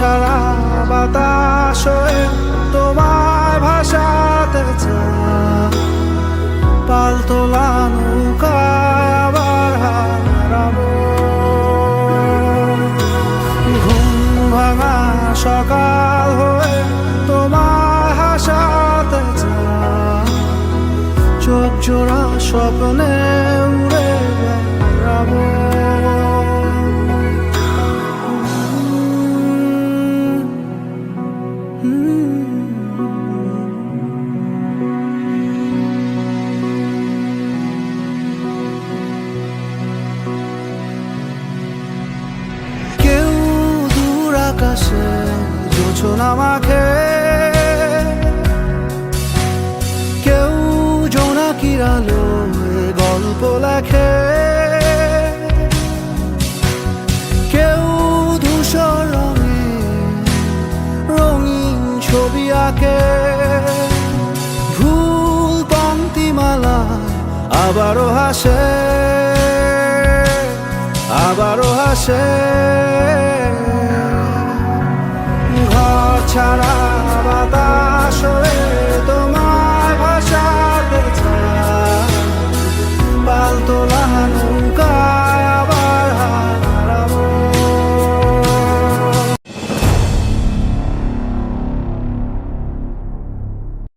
ছাড়া বাতাস তোমায় ভাসাতে চায়। পালতোলা নৌকায় আবার হারাবো। ঘুম ভাঙা সকাল হয়ে তোমায় হাসাতে চোখ জোড়া স্বপ্নে আকাশে জোছনা কেউ জোনাকির আলো গল্প লেখে। আবারও হাসে আবারও হাসে। ঘর ছাড়া বাতাস